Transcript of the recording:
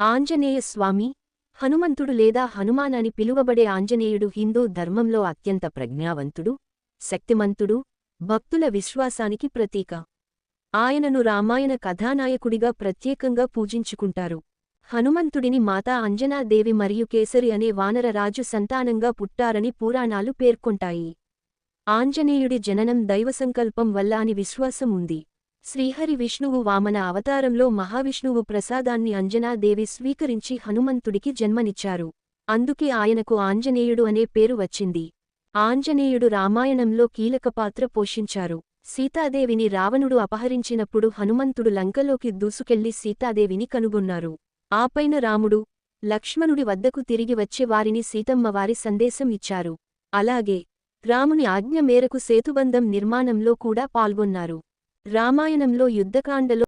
ఆంజనేయ స్వామి హనుమంతుడు లేదా హనుమాన్ అని పిలువబడే ఆంజనేయుడు హిందూ ధర్మంలో అత్యంత ప్రజ్ఞావంతుడు శక్తిమంతుడు భక్తుల విశ్వాసానికి ప్రతీక. ఆయనను రామాయణ కథానాయకుడిగా ప్రత్యేకంగా పూజించుకుంటారు. హనుమంతుడిని మాతా అంజనాదేవి మరియు కేసరి అనే వానరరాజు సంతానంగా పుట్టారని పురాణాలు పేర్కొంటాయి. ఆంజనేయుడి జననం దైవసంకల్పం వల్ల అని విశ్వాసం ఉంది. శ్రీహరి విష్ణువు వామన అవతారంలో మహావిష్ణువు ప్రసాదాన్ని అంజనాదేవి స్వీకరించి హనుమంతుడికి జన్మనిచ్చారు. అందుకే ఆయనకు ఆంజనేయుడు అనే పేరు వచ్చింది. ఆంజనేయుడు రామాయణంలో కీలక పాత్ర పోషించారు. సీతాదేవిని రావణుడు అపహరించినప్పుడు హనుమంతుడు లంకలోకి దూసుకెళ్ళి సీతాదేవిని కనుగొన్నారు. ఆపైన రాముడు లక్ష్మణుడి వద్దకు తిరిగి వచ్చి వారిని సీతమ్మవారి సందేశం ఇచ్చారు. అలాగే రాముని ఆజ్ఞ మేరకు సేతుబంధం నిర్మాణంలో కూడా పాల్గొన్నారు. రామాయణంలో యుద్ధకాండలో